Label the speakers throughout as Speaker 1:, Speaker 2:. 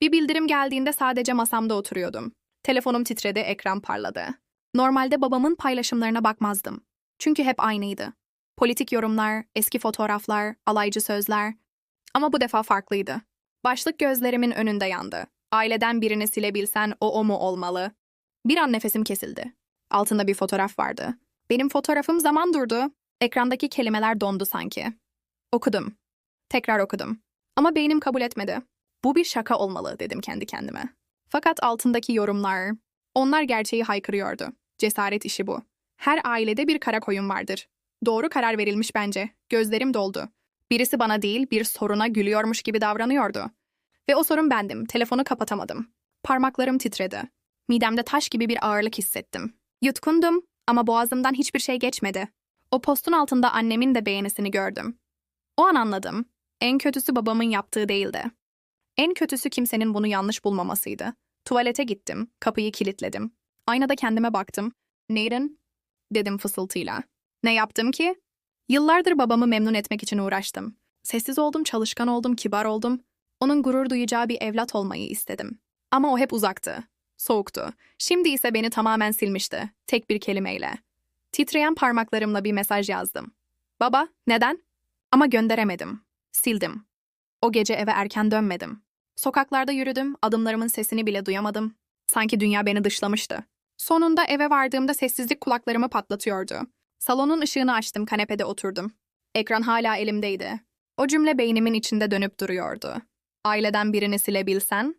Speaker 1: Bir bildirim geldiğinde sadece masamda oturuyordum. Telefonum titredi, ekran parladı. Normalde babamın paylaşımlarına bakmazdım. Çünkü hep aynıydı. Politik yorumlar, eski fotoğraflar, alaycı sözler. Ama bu defa farklıydı. Başlık gözlerimin önünde yandı. Aileden birini silebilsen o o mu olmalı? Bir an nefesim kesildi. Altında bir fotoğraf vardı. Benim fotoğrafım zaman durdu. Ekrandaki kelimeler dondu sanki. Okudum. Tekrar okudum. Ama beynim kabul etmedi. Bu bir şaka olmalı dedim kendi kendime. Fakat altındaki yorumlar, onlar gerçeği haykırıyordu. Cesaret işi bu. Her ailede bir kara koyun vardır. Doğru karar verilmiş bence. Gözlerim doldu. Birisi bana değil, bir soruna gülüyormuş gibi davranıyordu. Ve o sorun bendim. Telefonu kapatamadım. Parmaklarım titredi. Midemde taş gibi bir ağırlık hissettim. Yutkundum ama boğazımdan hiçbir şey geçmedi. O postun altında annemin de beğenisini gördüm. O an anladım. En kötüsü babamın yaptığı değildi. En kötüsü kimsenin bunu yanlış bulmamasıydı. Tuvalete gittim, kapıyı kilitledim. Aynada kendime baktım. Nathan, dedim fısıltıyla. Ne yaptım ki? Yıllardır babamı memnun etmek için uğraştım. Sessiz oldum, çalışkan oldum, kibar oldum. Onun gurur duyacağı bir evlat olmayı istedim. Ama o hep uzaktı. Soğuktu. Şimdi ise beni tamamen silmişti. Tek bir kelimeyle. Titreyen parmaklarımla bir mesaj yazdım. Baba, neden? Ama gönderemedim. Sildim. O gece eve erken dönmedim. Sokaklarda yürüdüm, adımlarımın sesini bile duyamadım. Sanki dünya beni dışlamıştı. Sonunda eve vardığımda sessizlik kulaklarımı patlatıyordu. Salonun ışığını açtım, kanepede oturdum. Ekran hala elimdeydi. O cümle beynimin içinde dönüp duruyordu. Aileden birini silebilsen?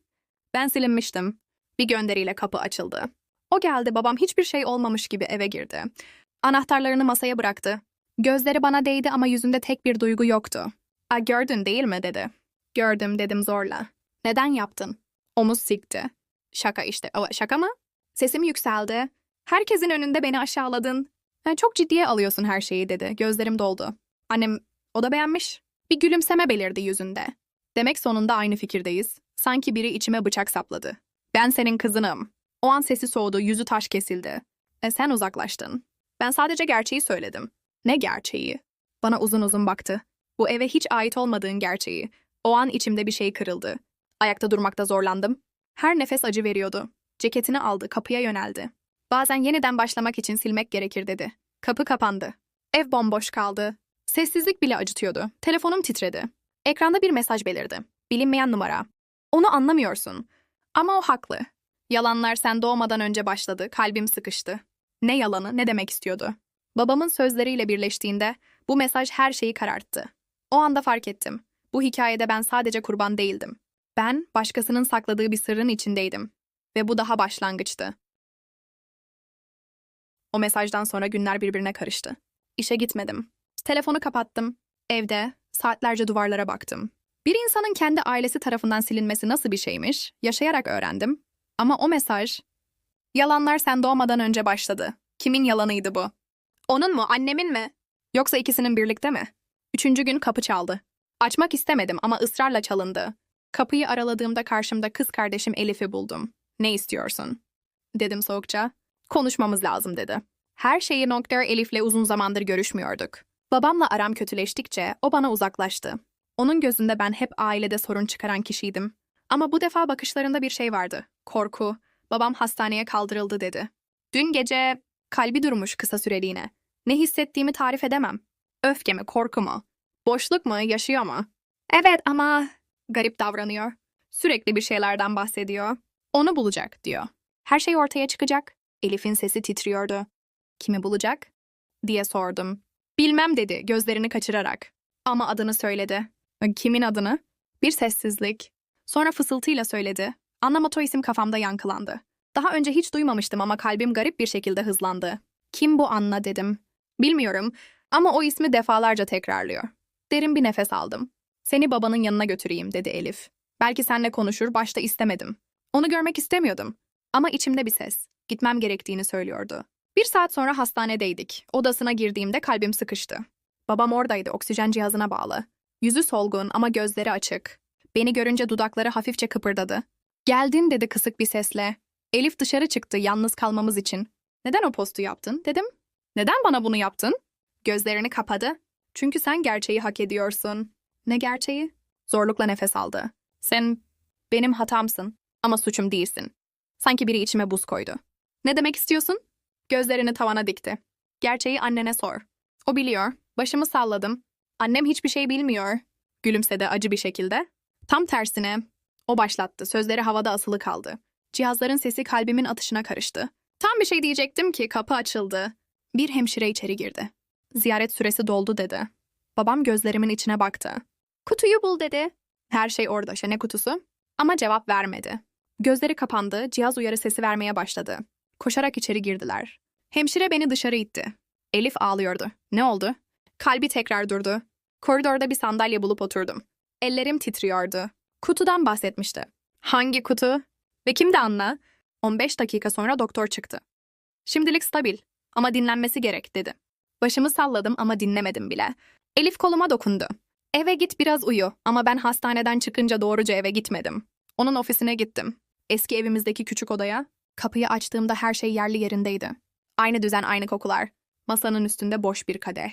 Speaker 1: Ben silinmiştim. Bir gönderiyle kapı açıldı. O geldi, babam hiçbir şey olmamış gibi eve girdi. Anahtarlarını masaya bıraktı. Gözleri bana değdi ama yüzünde tek bir duygu yoktu. A gördün değil mi dedi. Gördüm dedim zorla. Neden yaptın? Omuz sikti. Şaka işte. O, şaka mı? Sesim yükseldi. Herkesin önünde beni aşağıladın. "Ha, çok ciddiye alıyorsun her şeyi dedi. Gözlerim doldu. Annem o da beğenmiş. Bir gülümseme belirdi yüzünde. Demek sonunda aynı fikirdeyiz. Sanki biri içime bıçak sapladı. Ben senin kızınım. O an sesi soğudu, yüzü taş kesildi. E sen uzaklaştın. Ben sadece gerçeği söyledim. Ne gerçeği? Bana uzun uzun baktı. Bu eve hiç ait olmadığın gerçeği. O an içimde bir şey kırıldı. Ayakta durmakta zorlandım. Her nefes acı veriyordu. Ceketini aldı, kapıya yöneldi. Bazen yeniden başlamak için silmek gerekir dedi. Kapı kapandı. Ev bomboş kaldı. Sessizlik bile acıtıyordu. Telefonum titredi. Ekranda bir mesaj belirdi. Bilinmeyen numara. Onu anlamıyorsun. Ama o haklı. Yalanlar sen doğmadan önce başladı, kalbim sıkıştı. Ne yalanı, ne demek istiyordu? Babamın sözleriyle birleştiğinde bu mesaj her şeyi kararttı. O anda fark ettim. Bu hikayede ben sadece kurban değildim. Ben başkasının sakladığı bir sırrın içindeydim. Ve bu daha başlangıçtı. O mesajdan sonra günler birbirine karıştı. İşe gitmedim. Telefonu kapattım. Evde saatlerce duvarlara baktım. Bir insanın kendi ailesi tarafından silinmesi nasıl bir şeymiş, yaşayarak öğrendim. Ama o mesaj, yalanlar sen doğmadan önce başladı. Kimin yalanıydı bu? Onun mu, annemin mi? Yoksa ikisinin birlikte mi? Üçüncü gün kapı çaldı. Açmak istemedim ama ısrarla çalındı. Kapıyı araladığımda karşımda kız kardeşim Elif'i buldum. Ne istiyorsun? Dedim soğukça. Konuşmamız lazım dedi. Her şeyi nokta Elif'le uzun zamandır görüşmüyorduk. Babamla aram kötüleştikçe o bana uzaklaştı. Onun gözünde ben hep ailede sorun çıkaran kişiydim. Ama bu defa bakışlarında bir şey vardı. Korku. Babam hastaneye kaldırıldı dedi. Dün gece kalbi durmuş kısa süreliğine. Ne hissettiğimi tarif edemem. Öfke mi, korku mu? Boşluk mu, yaşıyor mu? Evet ama garip davranıyor. Sürekli bir şeylerden bahsediyor. Onu bulacak diyor. Her şey ortaya çıkacak. Elif'in sesi titriyordu. Kimi bulacak? diye sordum. Bilmem dedi gözlerini kaçırarak. Ama adını söyledi. Kimin adını? Bir sessizlik. Sonra fısıltıyla söyledi. Anlamato isim kafamda yankılandı. Daha önce hiç duymamıştım ama kalbim garip bir şekilde hızlandı. Kim bu Anna dedim. Bilmiyorum ama o ismi defalarca tekrarlıyor. Derin bir nefes aldım. Seni babanın yanına götüreyim dedi Elif. Belki seninle konuşur, başta istemedim. Onu görmek istemiyordum. Ama içimde bir ses. Gitmem gerektiğini söylüyordu. Bir saat sonra hastanedeydik. Odasına girdiğimde kalbim sıkıştı. Babam oradaydı, oksijen cihazına bağlı. Yüzü solgun ama gözleri açık. Beni görünce dudakları hafifçe kıpırdadı. Geldin dedi kısık bir sesle. Elif dışarı çıktı yalnız kalmamız için. Neden o postu yaptın dedim. Neden bana bunu yaptın? Gözlerini kapadı. Çünkü sen gerçeği hak ediyorsun. Ne gerçeği? Zorlukla nefes aldı. Sen Benim hatamsın ama suçum değilsin. Sanki biri içime buz koydu. Ne demek istiyorsun? Gözlerini tavana dikti. Gerçeği annene sor. O biliyor. Başımı salladım. Annem hiçbir şey bilmiyor. Gülümsedi acı bir şekilde. Tam tersine. O başlattı. Sözleri havada asılı kaldı. Cihazların sesi kalbimin atışına karıştı. Tam bir şey diyecektim ki kapı açıldı. Bir hemşire içeri girdi. Ziyaret süresi doldu dedi. Babam gözlerimin içine baktı. Kutuyu bul dedi. Her şey orada, şene kutusu. Ama cevap vermedi. Gözleri kapandı, cihaz uyarı sesi vermeye başladı. Koşarak içeri girdiler. Hemşire beni dışarı itti. Elif ağlıyordu. Ne oldu? Kalbi tekrar durdu. Koridorda bir sandalye bulup oturdum. Ellerim titriyordu. Kutudan bahsetmişti. Hangi kutu? Ve kimdi Anna? 15 dakika sonra doktor çıktı. Şimdilik stabil ama dinlenmesi gerek dedi. Başımı salladım ama dinlemedim bile. Elif koluma dokundu. Eve git biraz uyu ama ben hastaneden çıkınca doğruca eve gitmedim. Onun ofisine gittim. Eski evimizdeki küçük odaya. Kapıyı açtığımda her şey yerli yerindeydi. Aynı düzen, aynı kokular. Masanın üstünde boş bir kadeh.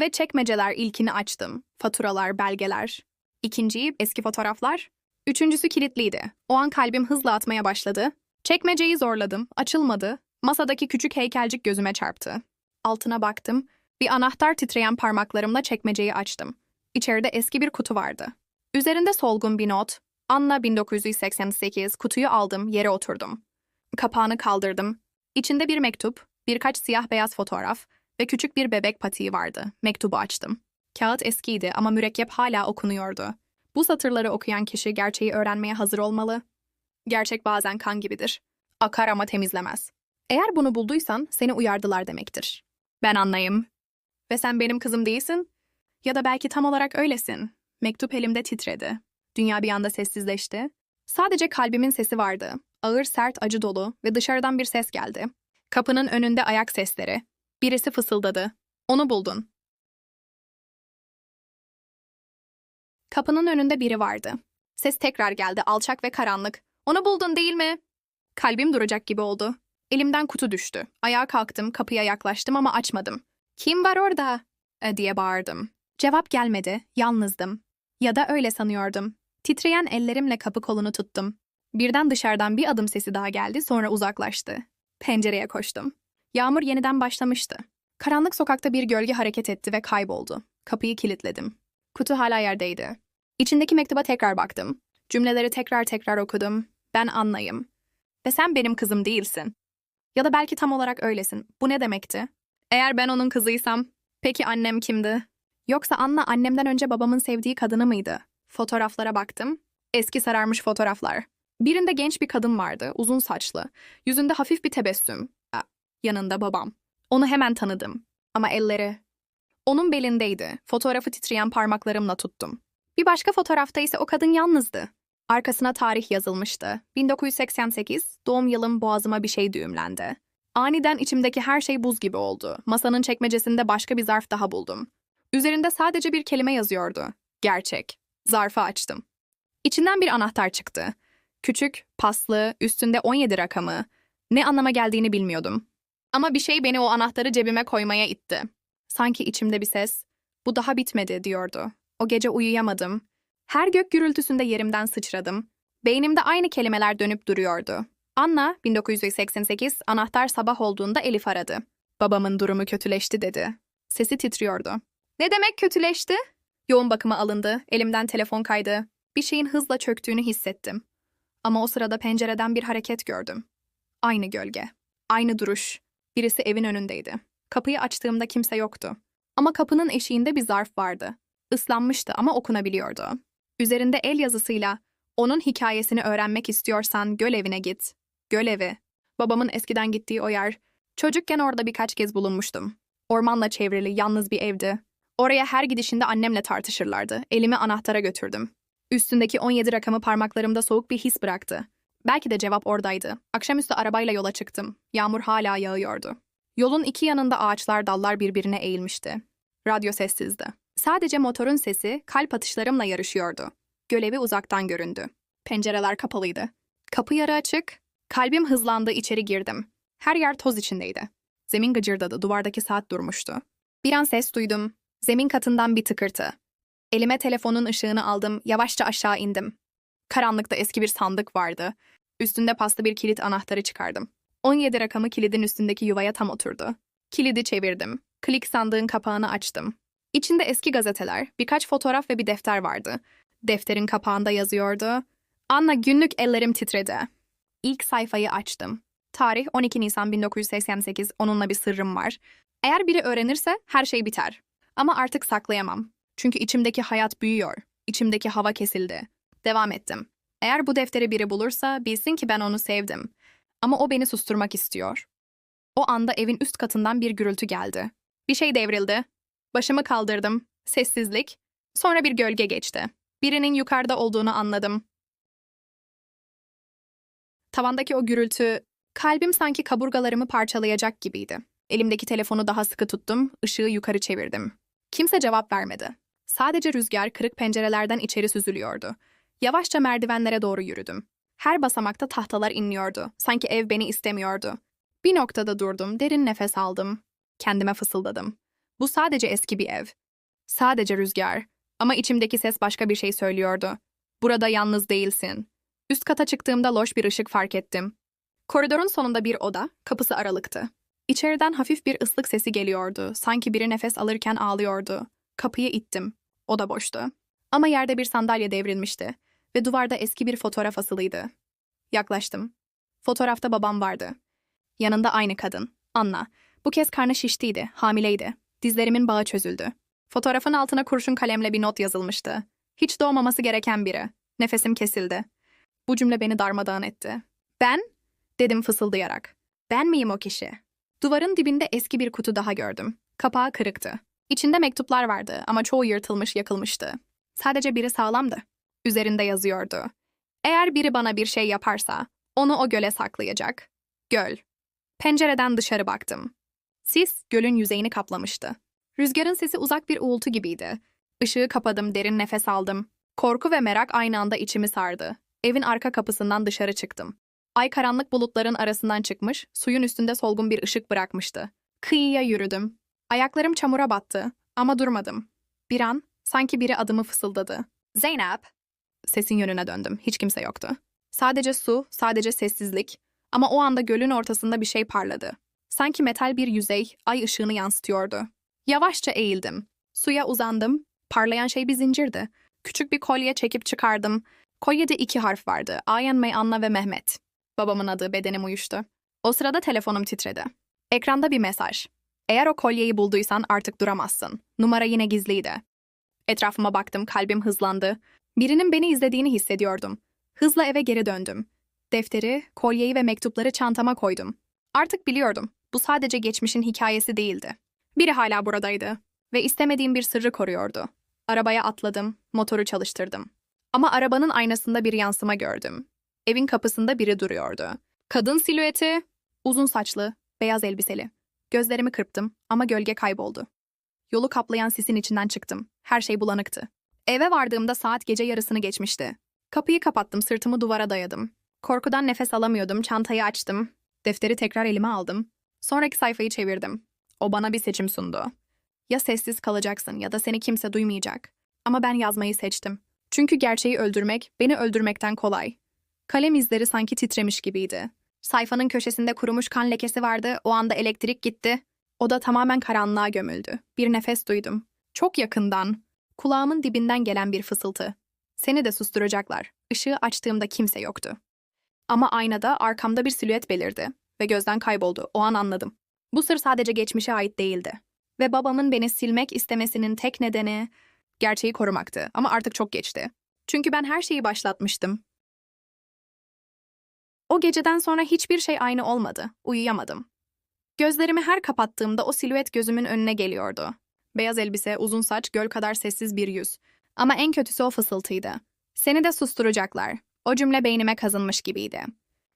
Speaker 1: Ve çekmeceler ilkini açtım. Faturalar, belgeler. İkinciyi eski fotoğraflar. Üçüncüsü kilitliydi. O an kalbim hızla atmaya başladı. Çekmeceyi zorladım. Açılmadı. Masadaki küçük heykelcik gözüme çarptı. Altına baktım. Bir anahtar titreyen parmaklarımla çekmeceyi açtım. İçeride eski bir kutu vardı. Üzerinde solgun bir not. Anna 1988. Kutuyu aldım, yere oturdum. Kapağını kaldırdım. İçinde bir mektup, birkaç siyah beyaz fotoğraf ve küçük bir bebek patiği vardı. Mektubu açtım. Kağıt eskiydi ama mürekkep hala okunuyordu. Bu satırları okuyan kişi gerçeği öğrenmeye hazır olmalı. Gerçek bazen kan gibidir. Akar ama temizlemez. Eğer bunu bulduysan seni uyardılar demektir. Ben anlayayım. Ve sen benim kızım değilsin? Ya da belki tam olarak öylesin. Mektup elimde titredi. Dünya bir anda sessizleşti. Sadece kalbimin sesi vardı. Ağır, sert, acı dolu ve dışarıdan bir ses geldi. Kapının önünde ayak sesleri. Birisi fısıldadı. Onu buldun. Kapının önünde biri vardı. Ses tekrar geldi, alçak ve karanlık. Onu buldun değil mi? Kalbim duracak gibi oldu. Elimden kutu düştü. Ayağa kalktım, kapıya yaklaştım ama açmadım. Kim var orada? E, diye bağırdım. Cevap gelmedi, yalnızdım. Ya da öyle sanıyordum. Titreyen ellerimle kapı kolunu tuttum. Birden dışarıdan bir adım sesi daha geldi, sonra uzaklaştı. Pencereye koştum. Yağmur yeniden başlamıştı. Karanlık sokakta bir gölge hareket etti ve kayboldu. Kapıyı kilitledim. Kutu hala yerdeydi. İçindeki mektuba tekrar baktım. Cümleleri tekrar tekrar okudum. Ben anlayım. Ve sen benim kızım değilsin. Ya da belki tam olarak öylesin. Bu ne demekti? Eğer ben onun kızıysam, peki annem kimdi? Yoksa Anna annemden önce babamın sevdiği kadını mıydı? Fotoğraflara baktım. Eski sararmış fotoğraflar. Birinde genç bir kadın vardı, uzun saçlı. Yüzünde hafif bir tebessüm. Yanında babam. Onu hemen tanıdım. Ama elleri... Onun belindeydi. Fotoğrafı titreyen parmaklarımla tuttum. Bir başka fotoğrafta ise o kadın yalnızdı. Arkasına tarih yazılmıştı. 1988, doğum yılım boğazıma bir şey düğümlendi. Aniden içimdeki her şey buz gibi oldu. Masanın çekmecesinde başka bir zarf daha buldum. Üzerinde sadece bir kelime yazıyordu. Gerçek. Zarfı açtım. İçinden bir anahtar çıktı. Küçük, paslı, üstünde 17 rakamı. Ne anlama geldiğini bilmiyordum. Ama bir şey beni o anahtarı cebime koymaya itti. Sanki içimde bir ses, bu daha bitmedi diyordu. O gece uyuyamadım. Her gök gürültüsünde yerimden sıçradım. Beynimde aynı kelimeler dönüp duruyordu. Anna, 1988, anahtar sabah olduğunda Elif aradı. Babamın durumu kötüleşti dedi. Sesi titriyordu. Ne demek kötüleşti? Yoğun bakıma alındı, elimden telefon kaydı. Bir şeyin hızla çöktüğünü hissettim. Ama o sırada pencereden bir hareket gördüm. Aynı gölge, aynı duruş. Birisi evin önündeydi. Kapıyı açtığımda kimse yoktu. Ama kapının eşiğinde bir zarf vardı. Islanmıştı ama okunabiliyordu. Üzerinde el yazısıyla onun hikayesini öğrenmek istiyorsan göl evine git. Göl evi. Babamın eskiden gittiği o yer. Çocukken orada birkaç kez bulunmuştum. Ormanla çevrili yalnız bir evdi. Oraya her gidişinde annemle tartışırlardı. Elimi anahtara götürdüm. Üstündeki 17 rakamı parmaklarımda soğuk bir his bıraktı. Belki de cevap oradaydı. Akşamüstü arabayla yola çıktım. Yağmur hala yağıyordu. Yolun iki yanında ağaçlar dallar birbirine eğilmişti. Radyo sessizdi. Sadece motorun sesi kalp atışlarımla yarışıyordu. Gölevi uzaktan göründü. Pencereler kapalıydı. Kapı yarı açık. Kalbim hızlandı içeri girdim. Her yer toz içindeydi. Zemin gıcırdadı, duvardaki saat durmuştu. Bir an ses duydum. Zemin katından bir tıkırtı. Elime telefonun ışığını aldım, yavaşça aşağı indim. Karanlıkta eski bir sandık vardı. Üstünde paslı bir kilit anahtarı çıkardım. 17 rakamı kilidin üstündeki yuvaya tam oturdu. Kilidi çevirdim. Klik sandığın kapağını açtım. İçinde eski gazeteler, birkaç fotoğraf ve bir defter vardı. Defterin kapağında yazıyordu. Anna günlük ellerim titredi. İlk sayfayı açtım. Tarih 12 Nisan 1988, onunla bir sırrım var. Eğer biri öğrenirse her şey biter. Ama artık saklayamam. Çünkü içimdeki hayat büyüyor. İçimdeki hava kesildi. Devam ettim. Eğer bu defteri biri bulursa bilsin ki ben onu sevdim. Ama o beni susturmak istiyor. O anda evin üst katından bir gürültü geldi. Bir şey devrildi. Başımı kaldırdım. Sessizlik. Sonra bir gölge geçti. Birinin yukarıda olduğunu anladım. Tavandaki o gürültü, kalbim sanki kaburgalarımı parçalayacak gibiydi. Elimdeki telefonu daha sıkı tuttum, ışığı yukarı çevirdim. Kimse cevap vermedi. Sadece rüzgar kırık pencerelerden içeri süzülüyordu. Yavaşça merdivenlere doğru yürüdüm. Her basamakta tahtalar inliyordu. Sanki ev beni istemiyordu. Bir noktada durdum, derin nefes aldım. Kendime fısıldadım. Bu sadece eski bir ev. Sadece rüzgar. Ama içimdeki ses başka bir şey söylüyordu. Burada yalnız değilsin. Üst kata çıktığımda loş bir ışık fark ettim. Koridorun sonunda bir oda, kapısı aralıktı. İçeriden hafif bir ıslık sesi geliyordu. Sanki biri nefes alırken ağlıyordu. Kapıyı ittim. Oda boştu. Ama yerde bir sandalye devrilmişti ve duvarda eski bir fotoğraf asılıydı. Yaklaştım. Fotoğrafta babam vardı. Yanında aynı kadın, Anna. Bu kez karnı şiştiydi, hamileydi. Dizlerimin bağı çözüldü. Fotoğrafın altına kurşun kalemle bir not yazılmıştı. Hiç doğmaması gereken biri. Nefesim kesildi. Bu cümle beni darmadağın etti. Ben? Dedim fısıldayarak. Ben miyim o kişi? Duvarın dibinde eski bir kutu daha gördüm. Kapağı kırıktı. İçinde mektuplar vardı ama çoğu yırtılmış yakılmıştı. Sadece biri sağlamdı. Üzerinde yazıyordu. Eğer biri bana bir şey yaparsa, onu o göle saklayacak. Göl. Pencereden dışarı baktım. Sis gölün yüzeyini kaplamıştı. Rüzgarın sesi uzak bir uğultu gibiydi. Işığı kapadım, derin nefes aldım. Korku ve merak aynı anda içimi sardı. Evin arka kapısından dışarı çıktım. Ay karanlık bulutların arasından çıkmış, suyun üstünde solgun bir ışık bırakmıştı. Kıyıya yürüdüm. Ayaklarım çamura battı ama durmadım. Bir an sanki biri adımı fısıldadı. Zeynep! Sesin yönüne döndüm. Hiç kimse yoktu. Sadece su, sadece sessizlik. Ama o anda gölün ortasında bir şey parladı. Sanki metal bir yüzey ay ışığını yansıtıyordu. Yavaşça eğildim. Suya uzandım. Parlayan şey bir zincirdi. Küçük bir kolye çekip çıkardım. Kolyede iki harf vardı. Ayan May Anna ve Mehmet. Babamın adı bedenim uyuştu. O sırada telefonum titredi. Ekranda bir mesaj. Eğer o kolyeyi bulduysan artık duramazsın. Numara yine gizliydi. Etrafıma baktım, kalbim hızlandı. Birinin beni izlediğini hissediyordum. Hızla eve geri döndüm. Defteri, kolyeyi ve mektupları çantama koydum. Artık biliyordum. Bu sadece geçmişin hikayesi değildi. Biri hala buradaydı ve istemediğim bir sırrı koruyordu. Arabaya atladım, motoru çalıştırdım. Ama arabanın aynasında bir yansıma gördüm. Evin kapısında biri duruyordu. Kadın silüeti, uzun saçlı, beyaz elbiseli. Gözlerimi kırptım ama gölge kayboldu. Yolu kaplayan sisin içinden çıktım. Her şey bulanıktı. Eve vardığımda saat gece yarısını geçmişti. Kapıyı kapattım, sırtımı duvara dayadım. Korkudan nefes alamıyordum, çantayı açtım. Defteri tekrar elime aldım. Sonraki sayfayı çevirdim. O bana bir seçim sundu. Ya sessiz kalacaksın ya da seni kimse duymayacak. Ama ben yazmayı seçtim. Çünkü gerçeği öldürmek beni öldürmekten kolay. Kalem izleri sanki titremiş gibiydi. Sayfanın köşesinde kurumuş kan lekesi vardı, o anda elektrik gitti. Oda tamamen karanlığa gömüldü. Bir nefes duydum. Çok yakından, kulağımın dibinden gelen bir fısıltı. Seni de susturacaklar. Işığı açtığımda kimse yoktu. Ama aynada arkamda bir silüet belirdi ve gözden kayboldu. O an anladım. Bu sır sadece geçmişe ait değildi. Ve babamın beni silmek istemesinin tek nedeni gerçeği korumaktı. Ama artık çok geçti. Çünkü ben her şeyi başlatmıştım. O geceden sonra hiçbir şey aynı olmadı. Uyuyamadım. Gözlerimi her kapattığımda o silüet gözümün önüne geliyordu. Beyaz elbise, uzun saç, göl kadar sessiz bir yüz. Ama en kötüsü o fısıltıydı. Seni de susturacaklar. O cümle beynime kazınmış gibiydi.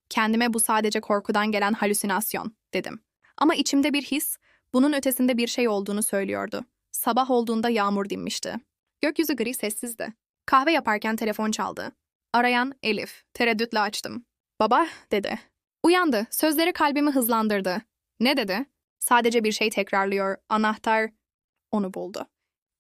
Speaker 1: Kendime bu sadece korkudan gelen halüsinasyon, dedim. Ama içimde bir his, bunun ötesinde bir şey olduğunu söylüyordu. Sabah olduğunda yağmur dinmişti. Gökyüzü gri sessizdi. Kahve yaparken telefon çaldı. Arayan Elif. Tereddütle açtım. Baba, dedi. Uyandı. Sözleri kalbimi hızlandırdı. Ne dedi? Sadece bir şey tekrarlıyor. Anahtar. Onu buldu.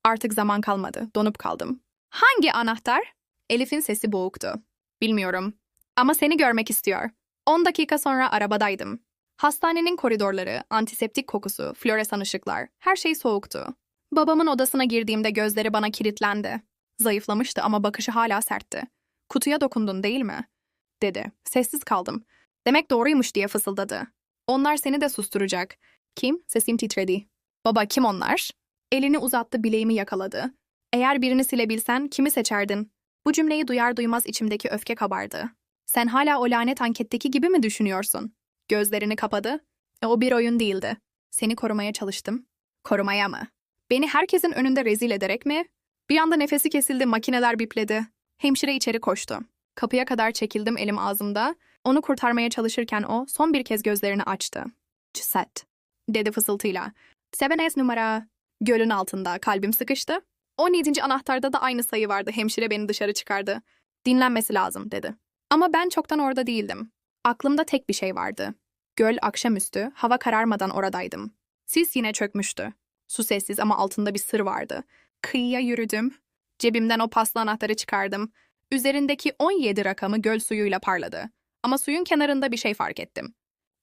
Speaker 1: Artık zaman kalmadı. Donup kaldım. Hangi anahtar? Elif'in sesi boğuktu. Bilmiyorum. Ama seni görmek istiyor. 10 dakika sonra arabadaydım. Hastanenin koridorları, antiseptik kokusu, floresan ışıklar, her şey soğuktu. Babamın odasına girdiğimde gözleri bana kilitlendi. Zayıflamıştı ama bakışı hala sertti. Kutuya dokundun değil mi? Dedi. Sessiz kaldım. Demek doğruymuş diye fısıldadı. Onlar seni de susturacak. Kim? Sesim titredi. Baba kim onlar? Elini uzattı bileğimi yakaladı. Eğer birini silebilsen kimi seçerdin? Bu cümleyi duyar duymaz içimdeki öfke kabardı. Sen hala o lanet anketteki gibi mi düşünüyorsun? Gözlerini kapadı. E, o bir oyun değildi. Seni korumaya çalıştım. Korumaya mı? Beni herkesin önünde rezil ederek mi? Bir anda nefesi kesildi, makineler bipledi. Hemşire içeri koştu. Kapıya kadar çekildim elim ağzımda. Onu kurtarmaya çalışırken o son bir kez gözlerini açtı. Ceset, dedi fısıltıyla. Sebenes numara. Gölün altında kalbim sıkıştı. 17. anahtarda da aynı sayı vardı. Hemşire beni dışarı çıkardı. Dinlenmesi lazım dedi. Ama ben çoktan orada değildim. Aklımda tek bir şey vardı. Göl akşamüstü, hava kararmadan oradaydım. Sis yine çökmüştü. Su sessiz ama altında bir sır vardı. Kıyıya yürüdüm. Cebimden o paslı anahtarı çıkardım. Üzerindeki 17 rakamı göl suyuyla parladı. Ama suyun kenarında bir şey fark ettim.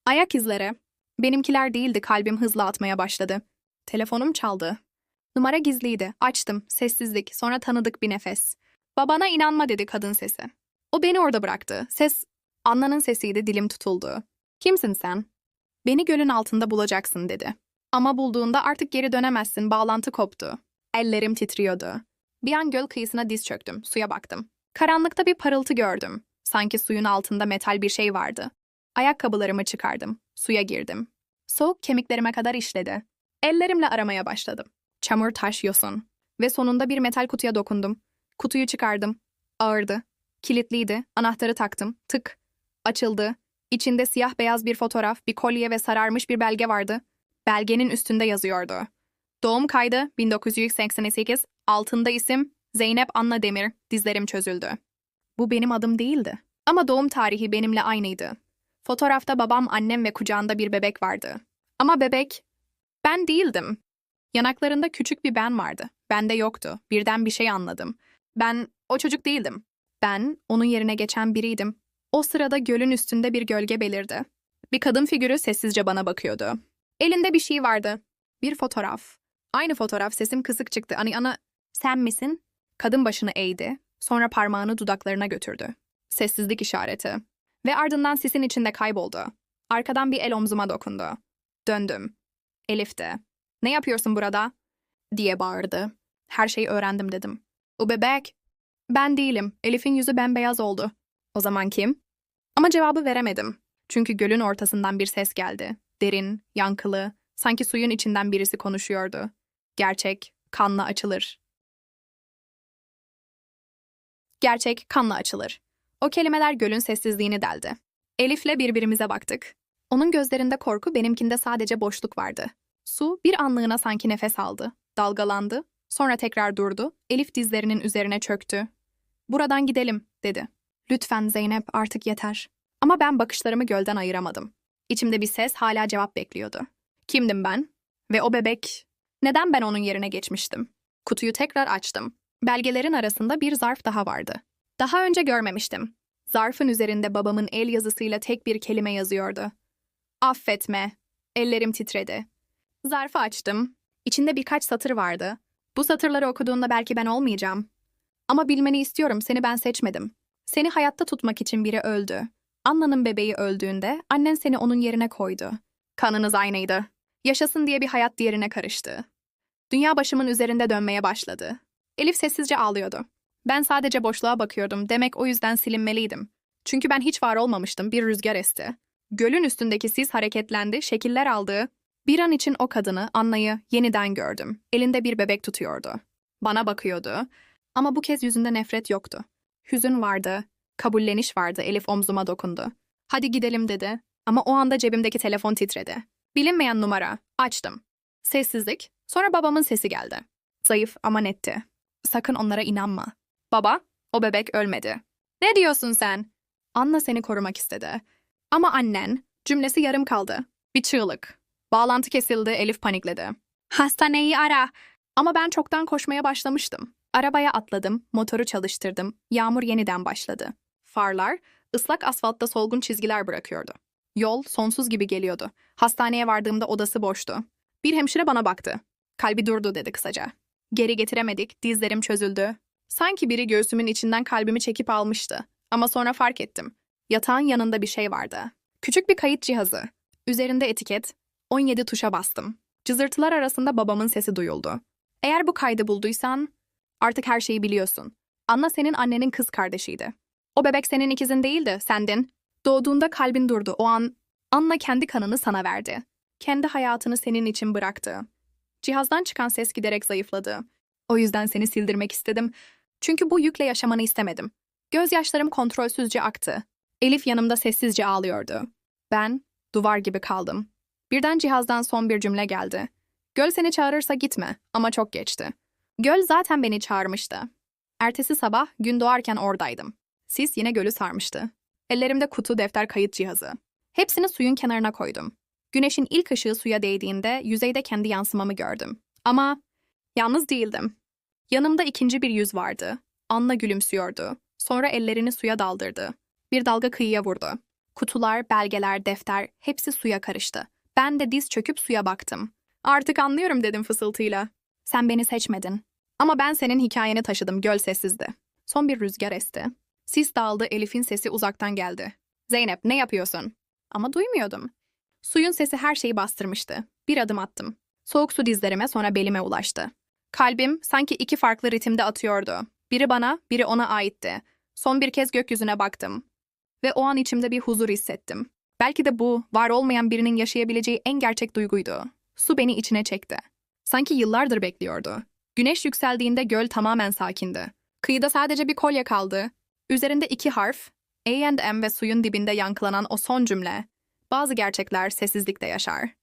Speaker 1: Ayak izleri. Benimkiler değildi, kalbim hızla atmaya başladı. Telefonum çaldı. Numara gizliydi. Açtım. Sessizlik. Sonra tanıdık bir nefes. Babana inanma dedi kadın sesi. O beni orada bıraktı. Ses Anna'nın sesiydi, dilim tutuldu. Kimsin sen? Beni gölün altında bulacaksın dedi. Ama bulduğunda artık geri dönemezsin, bağlantı koptu. Ellerim titriyordu. Bir an göl kıyısına diz çöktüm, suya baktım. Karanlıkta bir parıltı gördüm. Sanki suyun altında metal bir şey vardı. Ayakkabılarımı çıkardım, suya girdim. Soğuk kemiklerime kadar işledi. Ellerimle aramaya başladım. Çamur, taş, yosun. Ve sonunda bir metal kutuya dokundum. Kutuyu çıkardım. Ağırdı. Kilitliydi. Anahtarı taktım. Tık. Açıldı. İçinde siyah beyaz bir fotoğraf, bir kolye ve sararmış bir belge vardı. Belgenin üstünde yazıyordu. Doğum kaydı 1988, altında isim Zeynep Anna Demir, dizlerim çözüldü. Bu benim adım değildi. Ama doğum tarihi benimle aynıydı. Fotoğrafta babam, annem ve kucağında bir bebek vardı. Ama bebek, ben değildim. Yanaklarında küçük bir ben vardı. Bende yoktu. Birden bir şey anladım. Ben o çocuk değildim. Ben onun yerine geçen biriydim. O sırada gölün üstünde bir gölge belirdi. Bir kadın figürü sessizce bana bakıyordu. Elinde bir şey vardı. Bir fotoğraf. Aynı fotoğraf sesim kısık çıktı. Ani ana sen misin? Kadın başını eğdi. Sonra parmağını dudaklarına götürdü. Sessizlik işareti. Ve ardından sisin içinde kayboldu. Arkadan bir el omzuma dokundu. Döndüm. Elif'ti. Ne yapıyorsun burada? diye bağırdı. Her şeyi öğrendim dedim. O bebek. Ben değilim. Elif'in yüzü bembeyaz oldu. O zaman kim? Ama cevabı veremedim. Çünkü gölün ortasından bir ses geldi. Derin, yankılı, sanki suyun içinden birisi konuşuyordu. Gerçek, kanla açılır. Gerçek, kanla açılır. O kelimeler gölün sessizliğini deldi. Elif'le birbirimize baktık. Onun gözlerinde korku, benimkinde sadece boşluk vardı. Su bir anlığına sanki nefes aldı, dalgalandı, sonra tekrar durdu, Elif dizlerinin üzerine çöktü. Buradan gidelim, dedi. Lütfen Zeynep artık yeter. Ama ben bakışlarımı gölden ayıramadım. İçimde bir ses hala cevap bekliyordu. Kimdim ben? Ve o bebek? Neden ben onun yerine geçmiştim? Kutuyu tekrar açtım. Belgelerin arasında bir zarf daha vardı. Daha önce görmemiştim. Zarfın üzerinde babamın el yazısıyla tek bir kelime yazıyordu. Affetme. Ellerim titredi. Zarfı açtım. İçinde birkaç satır vardı. Bu satırları okuduğunda belki ben olmayacağım. Ama bilmeni istiyorum, seni ben seçmedim. Seni hayatta tutmak için biri öldü. Anna'nın bebeği öldüğünde annen seni onun yerine koydu. Kanınız aynıydı. Yaşasın diye bir hayat diğerine karıştı. Dünya başımın üzerinde dönmeye başladı. Elif sessizce ağlıyordu. Ben sadece boşluğa bakıyordum. Demek o yüzden silinmeliydim. Çünkü ben hiç var olmamıştım. Bir rüzgar esti. Gölün üstündeki sis hareketlendi, şekiller aldı. Bir an için o kadını, Anna'yı yeniden gördüm. Elinde bir bebek tutuyordu. Bana bakıyordu. Ama bu kez yüzünde nefret yoktu. Hüzün vardı, kabulleniş vardı. Elif omzuma dokundu. Hadi gidelim dedi. Ama o anda cebimdeki telefon titredi. Bilinmeyen numara. Açtım. Sessizlik. Sonra babamın sesi geldi. Zayıf ama netti. Sakın onlara inanma. Baba, o bebek ölmedi. Ne diyorsun sen? Anna seni korumak istedi. Ama annen, cümlesi yarım kaldı. Bir çığlık. Bağlantı kesildi, Elif panikledi. Hastaneyi ara. Ama ben çoktan koşmaya başlamıştım. Arabaya atladım, motoru çalıştırdım. Yağmur yeniden başladı. Farlar, ıslak asfaltta solgun çizgiler bırakıyordu. Yol sonsuz gibi geliyordu. Hastaneye vardığımda odası boştu. Bir hemşire bana baktı. Kalbi durdu dedi kısaca. Geri getiremedik, dizlerim çözüldü. Sanki biri göğsümün içinden kalbimi çekip almıştı. Ama sonra fark ettim. Yatağın yanında bir şey vardı. Küçük bir kayıt cihazı. Üzerinde etiket. 17 tuşa bastım. Cızırtılar arasında babamın sesi duyuldu. Eğer bu kaydı bulduysan artık her şeyi biliyorsun. Anna senin annenin kız kardeşiydi. O bebek senin ikizin değildi, sendin. Doğduğunda kalbin durdu. O an Anna kendi kanını sana verdi. Kendi hayatını senin için bıraktı. Cihazdan çıkan ses giderek zayıfladı. O yüzden seni sildirmek istedim. Çünkü bu yükle yaşamanı istemedim. Gözyaşlarım kontrolsüzce aktı. Elif yanımda sessizce ağlıyordu. Ben duvar gibi kaldım. Birden cihazdan son bir cümle geldi. Göl seni çağırırsa gitme ama çok geçti. Göl zaten beni çağırmıştı. Ertesi sabah gün doğarken oradaydım. Sis yine gölü sarmıştı. Ellerimde kutu, defter, kayıt cihazı. Hepsini suyun kenarına koydum. Güneşin ilk ışığı suya değdiğinde yüzeyde kendi yansımamı gördüm. Ama yalnız değildim. Yanımda ikinci bir yüz vardı. Anla gülümsüyordu. Sonra ellerini suya daldırdı. Bir dalga kıyıya vurdu. Kutular, belgeler, defter hepsi suya karıştı. Ben de diz çöküp suya baktım. Artık anlıyorum dedim fısıltıyla. Sen beni seçmedin. Ama ben senin hikayeni taşıdım göl sessizdi. Son bir rüzgar esti. Sis dağıldı Elif'in sesi uzaktan geldi. Zeynep ne yapıyorsun? Ama duymuyordum. Suyun sesi her şeyi bastırmıştı. Bir adım attım. Soğuk su dizlerime sonra belime ulaştı. Kalbim sanki iki farklı ritimde atıyordu. Biri bana, biri ona aitti. Son bir kez gökyüzüne baktım. Ve o an içimde bir huzur hissettim. Belki de bu, var olmayan birinin yaşayabileceği en gerçek duyguydu. Su beni içine çekti. Sanki yıllardır bekliyordu. Güneş yükseldiğinde göl tamamen sakindi. Kıyıda sadece bir kolye kaldı. Üzerinde iki harf, A&M ve suyun dibinde yankılanan o son cümle. Bazı gerçekler sessizlikte yaşar.